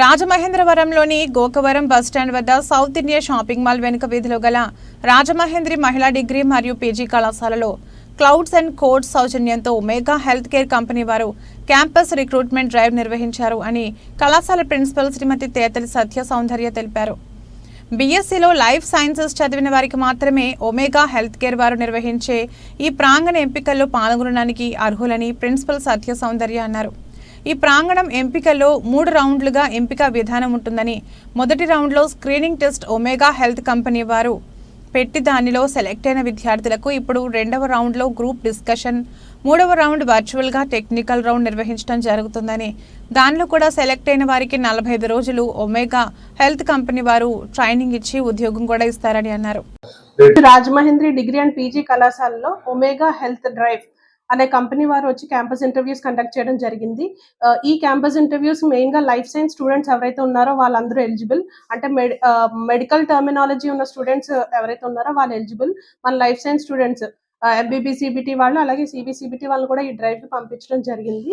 రాజమహేంద్రవరంలోని Gokavaram bus stand వద్ద south India shopping mall వెనుక వీధిలో గల రాజమహేంద్రి మహిళా డిగ్రీ మరియు పీజీ కళాశాలలో క్లౌడ్స్ అండ్ కోడ్స్ సౌజన్యంతో మెగా హెల్త్ కేర్ కంపెనీ వారు క్యాంపస్ రిక్రూట్మెంట్ డ్రైవ్ నిర్వహించారు అని కళాశాల ప్రిన్సిపల్ శ్రీమతి తేతలి సత్య సౌందర్య తెలిపారు. బీఎస్సీలో లైఫ్ సైన్సెస్ చదివిన వారికి మాత్రమే ఒమేగా హెల్త్ కేర్ వారు నిర్వహించే ఈ ప్రాంగణ ఎంపికల్లో పాల్గొనడానికి అర్హులని ప్రిన్సిపల్ సత్య సౌందర్య అన్నారు. ఈ ప్రాంగణం ఎంపికలో మూడు రౌండ్లుగా ఎంపిక విధానం ఉంటుందని మొదటి రౌండ్లో screening test Omega health company వారు పెట్టి దానిలో సెలెక్ట్ అయిన విద్యార్థులకు ఇప్పుడు రెండవ రౌండ్లో గ్రూప్ డిస్కషన్ మూడవ రౌండ్ వర్చువల్గా టెక్నికల్ రౌండ్ నిర్వహించడం జరుగుతుందని. దానిలో కూడా సెలెక్ట్ అయిన వారికి నలభై ఐదు రోజులు ఒమేగా హెల్త్ కంపెనీ వారు ట్రైనింగ్ ఇచ్చి ఉద్యోగం కూడా ఇస్తారని అన్నారు. రాజమహేంద్రి డిగ్రీ అండ్ పీజీ కళాశాలలో ఒమేగా హెల్త్ డ్రైవ్ అనే కంపెనీ వారు వచ్చి క్యాంపస్ ఇంటర్వ్యూస్ కండక్ట్ చేయడం జరిగింది. ఈ క్యాంపస్ ఇంటర్వ్యూస్ మెయిన్గా లైఫ్ సైన్స్ స్టూడెంట్స్ ఎవరైతే ఉన్నారో వాళ్ళందరూ ఎలిజిబుల్ అంటే మెడికల్ టర్మినాలజీ ఉన్న స్టూడెంట్స్ ఎవరైతే ఉన్నారో వాళ్ళు ఎలిజిబుల్ మన లైఫ్ సైన్స్ స్టూడెంట్స్ ఎంబీబీ సిబిటి వాళ్ళు అలాగే సిబిసిబిటి వాళ్ళు కూడా ఈ డ్రైవ్కి పంపించడం జరిగింది.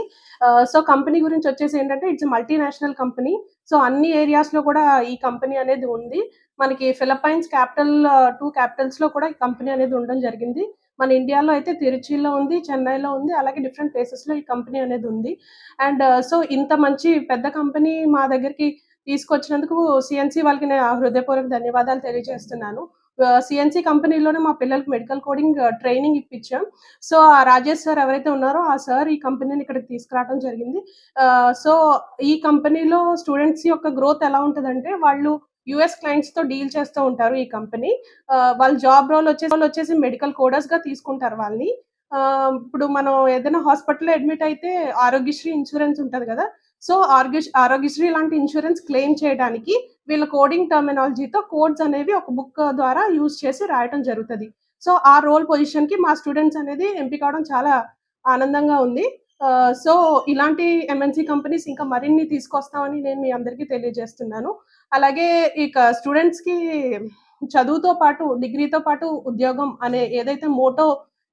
సో కంపెనీ గురించి వచ్చేసి ఏంటంటే ఇట్స్ మల్టీనేషనల్ కంపెనీ సో అన్ని ఏరియాస్లో కూడా ఈ కంపెనీ అనేది ఉంది. మనకి ఫిలిప్పైన్స్ క్యాపిటల్ టూ క్యాపిటల్స్లో కూడా ఈ కంపెనీ అనేది ఉండడం జరిగింది. మన ఇండియాలో అయితే తిరుచిలో ఉంది చెన్నైలో ఉంది అలాగే డిఫరెంట్ ప్లేసెస్లో ఈ కంపెనీ అనేది ఉంది. అండ్ సో uh, ఇంత మంచి పెద్ద కంపెనీ మా దగ్గరికి తీసుకొచ్చినందుకు సిఎన్సి వాళ్ళకి నేను హృదయపూర్వక ధన్యవాదాలు తెలియజేస్తున్నాను. Uh, సిఎన్సి కంపెనీలోనే మా పిల్లలకు మెడికల్ కోడింగ్ ట్రైనింగ్ ఇప్పించాం. సో ఆ రాజేష్ సార్ ఎవరైతే ఉన్నారో ఆ సార్ ఈ కంపెనీని ఇక్కడికి తీసుకురావడం జరిగింది. Uh, సో ఈ కంపెనీలో స్టూడెంట్స్ యొక్క గ్రోత్ ఎలా ఉంటుందంటే వాళ్ళు యుఎస్ క్లయింట్స్తో డీల్ చేస్తూ ఉంటారు ఈ కంపెనీ. వాళ్ళ జాబ్ రోల్ వచ్చేసి వాళ్ళు వచ్చేసి మెడికల్ కోడర్స్గా తీసుకుంటారు వాళ్ళని. ఇప్పుడు మనం ఏదైనా హాస్పిటల్లో అడ్మిట్ అయితే ఆరోగ్యశ్రీ ఇన్సూరెన్స్ ఉంటది కదా. సో ఆరోగ్య ఆరోగ్యశ్రీ లాంటి ఇన్సూరెన్స్ క్లెయిమ్ చేయడానికి వీళ్ళ కోడింగ్ టర్మినాలజీతో కోడ్స్ అనేవి ఒక బుక్ ద్వారా యూజ్ చేసి రాయటం జరుగుతుంది. సో ఆ రోల్ పొజిషన్కి మా స్టూడెంట్స్ అనేది ఎంపిక అవడం చాలా ఆనందంగా ఉంది. సో ఇలాంటి ఎంఎన్సి కంపెనీస్ ఇంకా మరిన్ని తీసుకొస్తామని నేను మీ అందరికీ తెలియజేస్తున్నాను. అలాగే ఇక స్టూడెంట్స్కి చదువుతో పాటు డిగ్రీతో పాటు ఉద్యోగం అనే ఏదైతే మోటో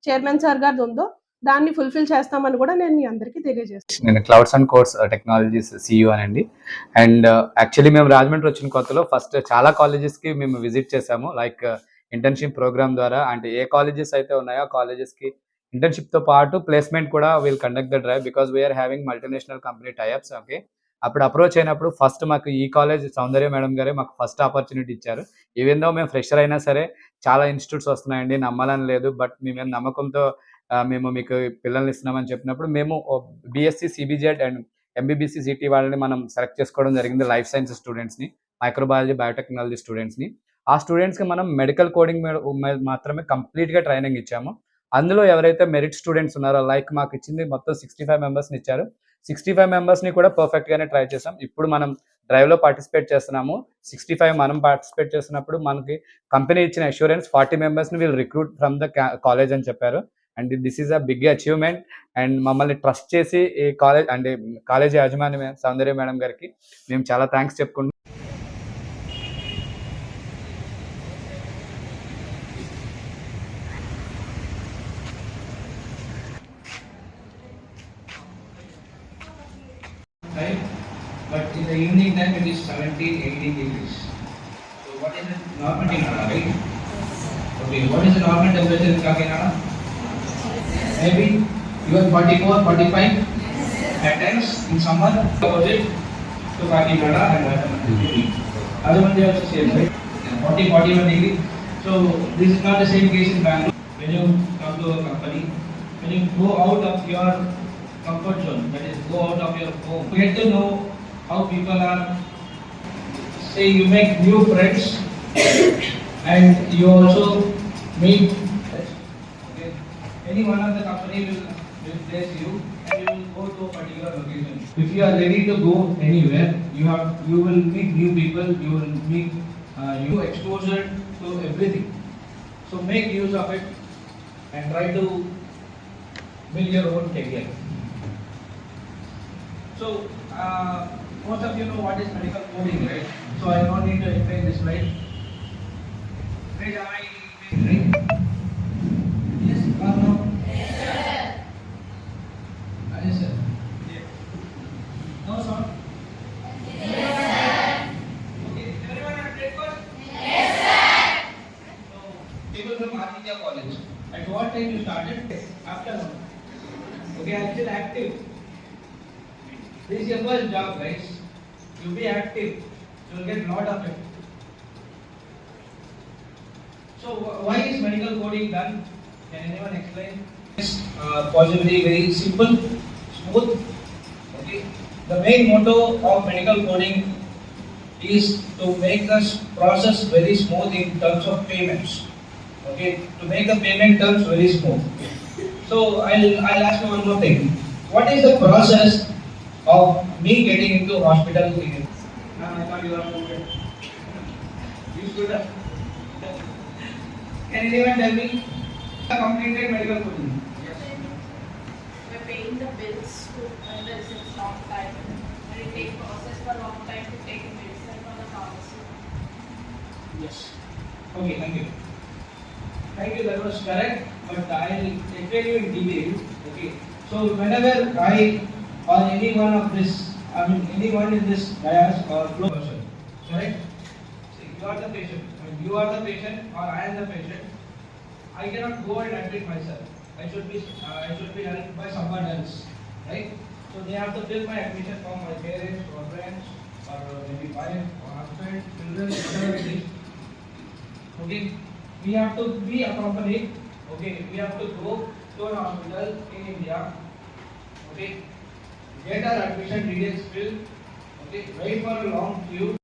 చైర్మన్ సార్ గారిది ఉందో దాన్ని ఫుల్ఫిల్ చేస్తామని కూడా నేను మీ అందరికీ తెలియజేస్తాను నేను clouds and course technologies CEO అనండి. అండ్ యాక్చువల్లీ uh, మేము రాజమండ్రి వచ్చిన కొత్తలో ఫస్ట్ చాలా కాలేజెస్కి కి మేము విజిట్ చేసాము లైక్ ఇంటర్న్షిప్ ప్రోగ్రామ్ ద్వారా. అంటే ఏ కాలేజెస్ అయితే ఉన్నాయో ఆ కాలేజెస్కి కి తో పాటు ప్లేస్మెంట్ కూడా will conduct the drive because we are having multinational company types okay అప్పుడు అప్రోచ్ అయినప్పుడు ఫస్ట్ మాకు ఈ కాలేజ్ సౌందర్య మేడం గారే మాకు ఫస్ట్ ఆపర్చునిటీ ఇచ్చారు. ఈవెన్ మేము ఫ్రెషర్ అయినా సరే చాలా ఇన్స్టిట్యూట్స్ వస్తున్నాయండి నమ్మాలని లేదు బట్ మేము నమ్మకంతో మేము మీకు పిల్లల్ని ఇస్తున్నామని చెప్పినప్పుడు మేము బిఎస్సి సిబిజెడ్ అండ్ ఎంబీబీసీ సిటీ వాళ్ళని మనం సెలెక్ట్ చేసుకోవడం జరిగింది లైఫ్ సైన్స్ స్టూడెంట్స్ని మైక్రోబయాలజీ బయోటెక్నాలజీ స్టూడెంట్స్ని ఆ స్టూడెంట్స్కి మనం మెడికల్ కోడింగ్ మాత్రమే కంప్లీట్గా ట్రైనింగ్ ఇచ్చాము. అందులో ఎవరైతే మెరిట్ స్టూడెంట్స్ ఉన్నారో లైక్ మాకు ఇచ్చింది మొత్తం సిక్స్టీ ఫైవ్ మెంబర్స్ని ఇచ్చారు. సిక్స్టీ ఫైవ్ మెంబర్స్ని కూడా పర్ఫెక్ట్గానే ట్రై చేసాం. ఇప్పుడు మనం డ్రైవ్లో పార్టిసిపేట్ చేస్తున్నాము. సిక్స్టీ ఫైవ్ మనం పార్టిసిపేట్ చేస్తున్నప్పుడు మనకి కంపెనీ ఇచ్చిన అష్యూరెన్స్ ఫార్టీ మెంబర్స్ని వీళ్ళు రిక్రూట్ ఫ్రమ్ ద కాలేజ్ అని చెప్పారు. And this is a big achievement and మమ్మల్ని ట్రస్ట్ చేసి ఈ కాలేజ్ అంటే కాలేజ్ యాజమాన్య సౌందర్య మేడం గారికి మేము చాలా థ్యాంక్స్ చెప్పుకుంటున్నాం. Right? But in the evening time it is 17, 18 degrees. So what is the normal temperature, right? Okay, what is the normal temperature in Kakinada? Maybe you are 44, 45. At times in summer, opposite to Kakinada and Vadaman. Vadaman also same, right? 40, 41 degree. So this is not the same case in Bangalore. When you come to a company, when you go out of your comfort zone, that is go out of your home, get to know how people are, say you make new friends and you also meet, okay, any one of the company will, will place you and you will go to a particular location. If you are ready to go anywhere, you have, you will meet new people, you will meet uh, new exposure to everything. So make use of it and try to build your own career. So uh, most of you know what is medical coding, right? So I don't need to explain this, right? Wait, am I being right? Yes or no? Yes, sir. Yes, sir. Yeah. No, sir. Yes, sir. Yes, sir. College. At what time you started? Afternoon. Okay, I'm still active. This is your first job, guys. You be active. You will get lot of it. So why is medical coding done? Can anyone explain? It's uh, possibly very simple, smooth. Okay. The main motto of medical coding is to make the process very smooth in terms of payments. Okay. To make the payment terms very smooth. So I'll I'll ask you one more thing. What is the process of me getting into hospital? again? Ma'am, I thought you were a student. You student. Can anyone tell me? I completed medical coding. We're paying the bills to when the it's long time and it takes process for long time to take medicine from the pharmacy. Yes. Okay, thank you. Thank you, that was correct, but I'll explain you in detail. Okay, so whenever I or any one of this, I mean anyone in this bias or flow person, correct? See, you are the patient, when you are the patient or I am the patient, I cannot go and admit myself. I should be, uh, I should be helped by someone else, right? So they have to fill my admission form, my parents or friends or maybe wife or husband, children, whatever it is. Okay, we have to be accompanied. Okay, we have to go to an hospital in India. Okay, get our admission details filled. Okay, wait for a long queue.